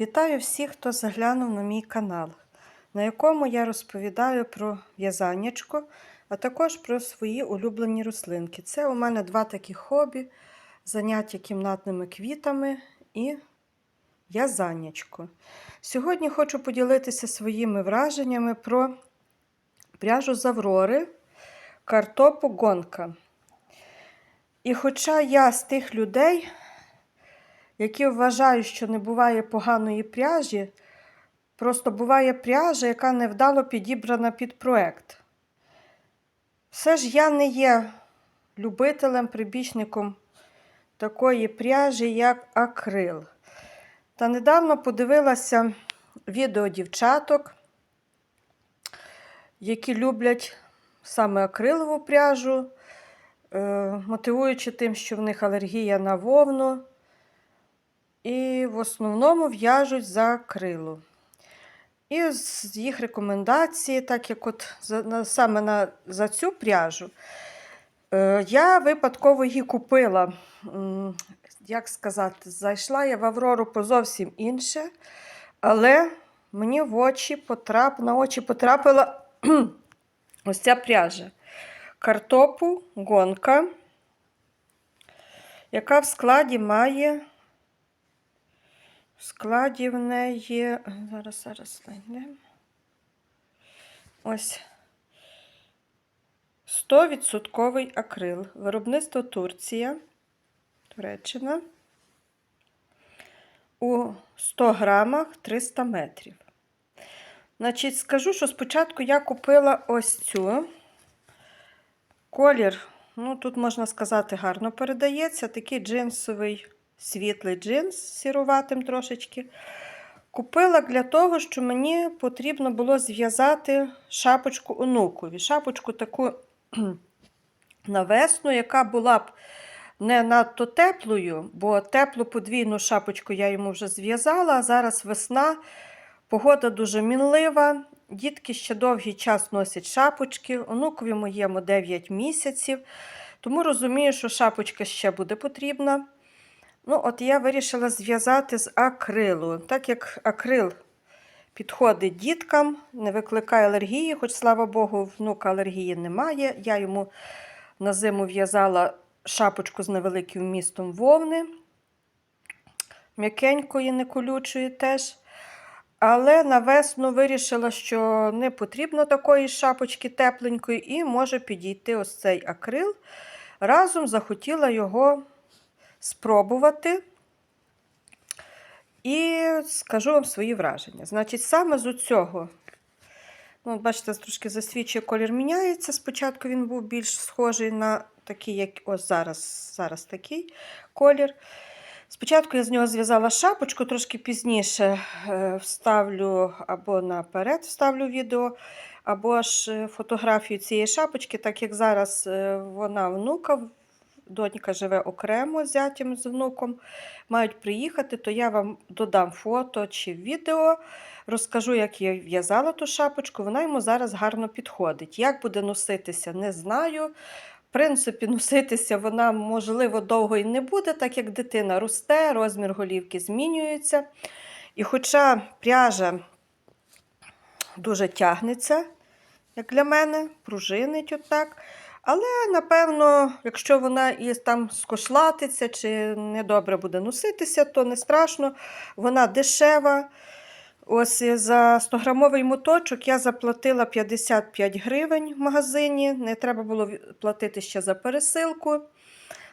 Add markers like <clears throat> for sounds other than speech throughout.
Вітаю всіх, хто заглянув на мій канал, на якому я розповідаю про в'язаннячко, а також про свої улюблені рослинки. Це у мене два такі хобі: заняття кімнатними квітами і в'язаннячко. Сьогодні хочу поділитися своїми враженнями про пряжу з Аврори картопу гонка. І хоча я з тих людей, які вважають, що не буває поганої пряжі, просто буває пряжа, яка невдало підібрана під проект. Все ж я не є любителем, прибічником такої пряжі, як акрил. Та недавно подивилася відео дівчаток, які люблять саме акрилову пряжу, е, мотивуючи тим, що в них алергія на вовну. І в основному в'яжуть за акрилу. І з їх рекомендації, так як от саме на, за цю пряжу, е, я випадково її купила. Як сказати, зайшла я в Аврору по зовсім інше, але мені в очі потрап, на очі потрапила <clears throat> ось ця пряжа. Картопу гонка, яка в складі має в складі в неї. Зараз, зараз знайдемо. Ось 100% акрил. Виробництво Турція, Туреччина. У 100 грамах 300 метрів. Значить, скажу, що спочатку я купила ось цю. Колір, ну, тут можна сказати, гарно передається. Такий джинсовий світлий джинс сіруватим трошечки. Купила для того, що мені потрібно було зв'язати шапочку онукові. Шапочку таку <clears throat> на весну, яка була б не надто теплою, бо теплу подвійну шапочку я йому вже зв'язала, а зараз весна, погода дуже мінлива. Дітки ще довгий час носять шапочки, онукові моєму 9 місяців, тому розумію, що шапочка ще буде потрібна. Ну, от я вирішила зв'язати з акрилу. Так як акрил підходить діткам, не викликає алергії, хоч, слава Богу, внука алергії немає. Я йому на зиму в'язала шапочку з невеликим вмістом вовни, м'якенької, не колючої теж. Але на весну вирішила, що не потрібно такої шапочки тепленької, і може підійти ось цей акрил. Разом захотіла його спробувати. І скажу вам свої враження. Значить, саме з цього, ну, бачите, трошки засвічує колір міняється. Спочатку він був більш схожий на такий, як ось зараз, зараз такий колір. Спочатку я з нього зв'язала шапочку, трошки пізніше е, вставлю або наперед вставлю відео, або ж е, фотографію цієї шапочки, так як зараз е, вона внука, донька живе окремо з зятям з внуком, мають приїхати, то я вам додам фото чи відео, розкажу, як я в'язала ту шапочку. Вона йому зараз гарно підходить. Як буде носитися, не знаю. В принципі, носитися вона, можливо, довго і не буде, так як дитина росте, розмір голівки змінюється. І хоча пряжа дуже тягнеться, як для мене, пружинить отак. Але, напевно, якщо вона і там скошлатиться чи недобре буде носитися, то не страшно. Вона дешева. Ось за 100-грамовий моточок я заплатила 55 гривень в магазині. Не треба було платити ще за пересилку.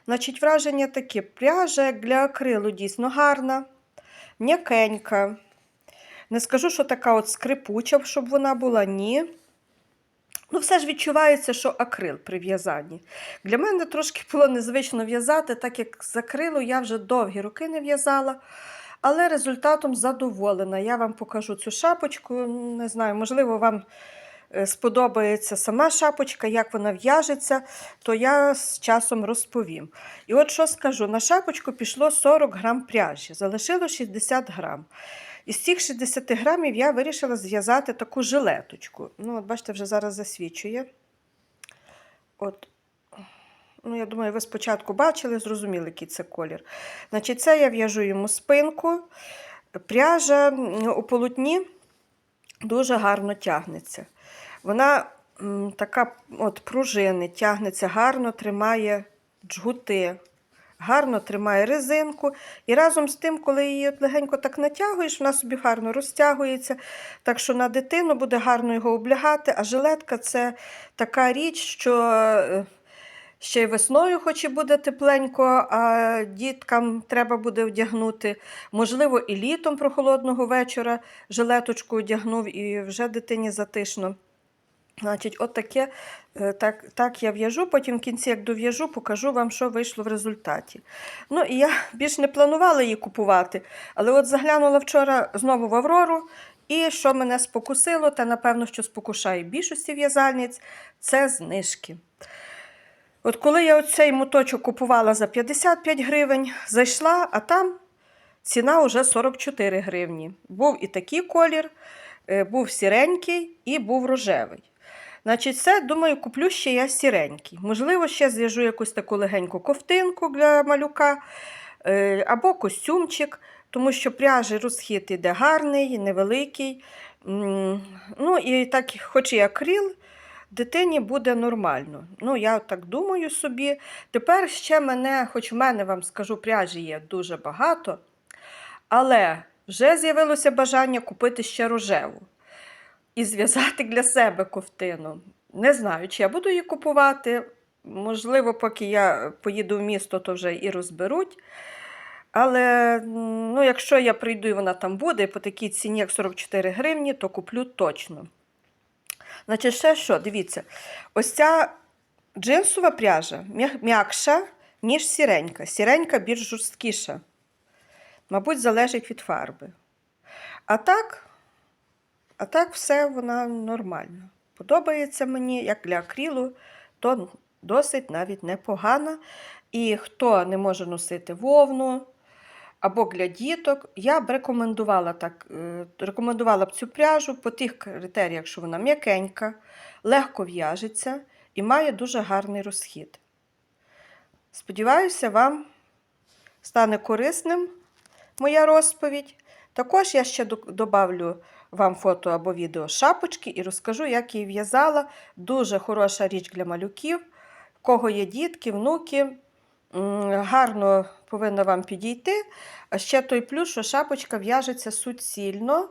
Значить, враження таке: пряжа для акрилу дійсно гарна, м'якенька. Не скажу, що така от скрипуча, щоб вона була, ні. Ну, все ж відчувається, що акрил при в'язанні. Для мене трошки було незвично в'язати, так як з акрилу я вже довгі роки не в'язала. Але результатом задоволена. Я вам покажу цю шапочку. Не знаю, можливо, вам е, сподобається сама шапочка, як вона в'яжеться, то я з часом розповім. І от що скажу: на шапочку пішло 40 грам пряжі, залишило 60 грам. Із цих 60 грамів я вирішила зв'язати таку жилеточку. Ну, от бачите, вже зараз засвічує. От. Ну, я думаю, ви спочатку бачили, зрозуміли, який це колір. Значить, це я в'яжу йому спинку. Пряжа у полотні дуже гарно тягнеться. Вона така от пружини, тягнеться гарно, тримає джгути, гарно тримає резинку. І разом з тим, коли її от легенько так натягуєш, вона собі гарно розтягується. Так що на дитину буде гарно його облягати. А жилетка це така річ, що е, ще й весною, хоч і буде тепленько, а діткам треба буде вдягнути. Можливо, і літом прохолодного вечора жилеточку одягнув і вже дитині затишно. Значить, от таке, е, так, так я в'яжу, потім в кінці, як дов'яжу, покажу вам, що вийшло в результаті. Ну, і я <laughs> більш не планувала її купувати, але от заглянула вчора знову в Аврору, і що мене спокусило, та напевно, що спокушає більшості в'язальниць, це знижки. От коли я оцей моточок купувала за 55 гривень, зайшла, а там ціна вже 44 гривні. Був і такий колір, е, був сіренький і був рожевий. Значить, це, думаю, куплю ще я сіренький. Можливо, ще зв'яжу якусь таку легеньку ковтинку для малюка е, або костюмчик, тому що пряжі розхід іде гарний, невеликий. Ну, і так, хоч і акрил, дитині буде нормально. Ну, я так думаю собі. Тепер ще мене, хоч в мене вам скажу, пряжі є дуже багато, але вже з'явилося бажання купити ще рожеву і зв'язати для себе ковтину. Не знаю, чи я буду її купувати. Можливо, поки я поїду в місто, то вже і розберуть. Але ну, якщо я прийду і вона там буде, по такій ціні, як 44 гривні, то куплю точно. Значить, ще що, дивіться, ось ця джинсова пряжа м'якша, ніж сіренька. Сіренька більш жорсткіша. Мабуть, залежить від фарби. А так, а так все вона нормально. Подобається мені, як для акрилу, то досить навіть непогана. І хто не може носити вовну або для діток, я б рекомендувала так, е, рекомендувала б цю пряжу по тих критеріях, що вона м'якенька, легко в'яжеться і має дуже гарний розхід. Сподіваюся, вам стане корисним моя розповідь. Також я ще до- добавлю вам фото або відео шапочки і розкажу, як її в'язала. Дуже хороша річ для малюків, в кого є дітки, внуки. Гарно повинна вам підійти. А ще той плюс, що шапочка в'яжеться суцільно,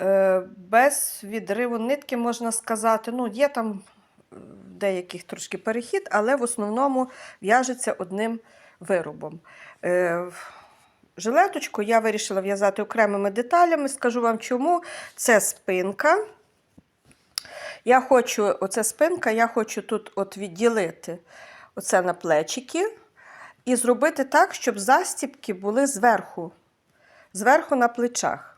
е, без відриву нитки, можна сказати. Ну, є там е, деяких трошки перехід, але в основному в'яжеться одним виробом. Жилеточку я вирішила в'язати окремими деталями. Скажу вам чому. Це спинка. Я хочу, оце спинка, я хочу тут от відділити оце на плечики і зробити так, щоб застібки були зверху, зверху на плечах.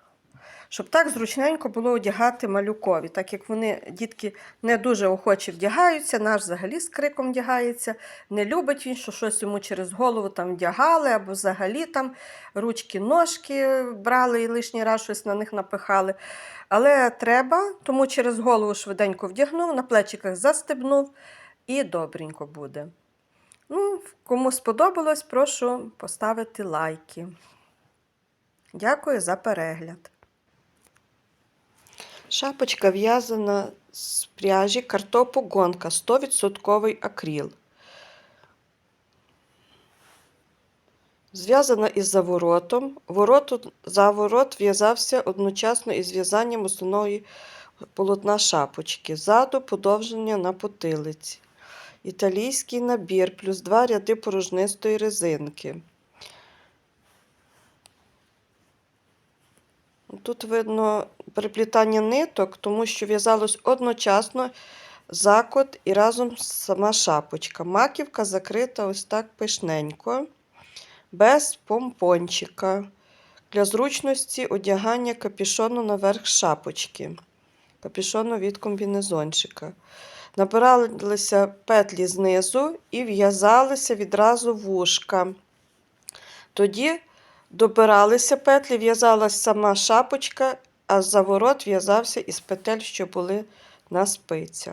Щоб так зручненько було одягати малюкові, так як вони, дітки, не дуже охоче вдягаються, наш взагалі з криком вдягається, не любить він, що щось йому через голову там вдягали, або взагалі там ручки, ножки брали і лишній раз щось на них напихали. Але треба, тому через голову швиденько вдягнув, на плечиках застебнув і добренько буде. Ну, кому сподобалось, прошу поставити лайки. Дякую за перегляд. Шапочка в'язана з пряжі картопу гонка 100% акрил. Зв'язана із заворотом. Ворот, заворот в'язався одночасно із в'язанням основної полотна шапочки. Ззаду подовження на потилиці. Італійський набір плюс два ряди порожнистої резинки. Тут видно переплітання ниток, тому що в'язалось одночасно закот і разом сама шапочка. Маківка закрита ось так пишненько, без помпончика. Для зручності одягання капішону наверх шапочки. Капішону від комбінезончика. Набиралися петлі знизу і в'язалися відразу вушка. Тоді добиралися петлі, в'язалась сама шапочка, а заворот в'язався із петель, що були на спицях.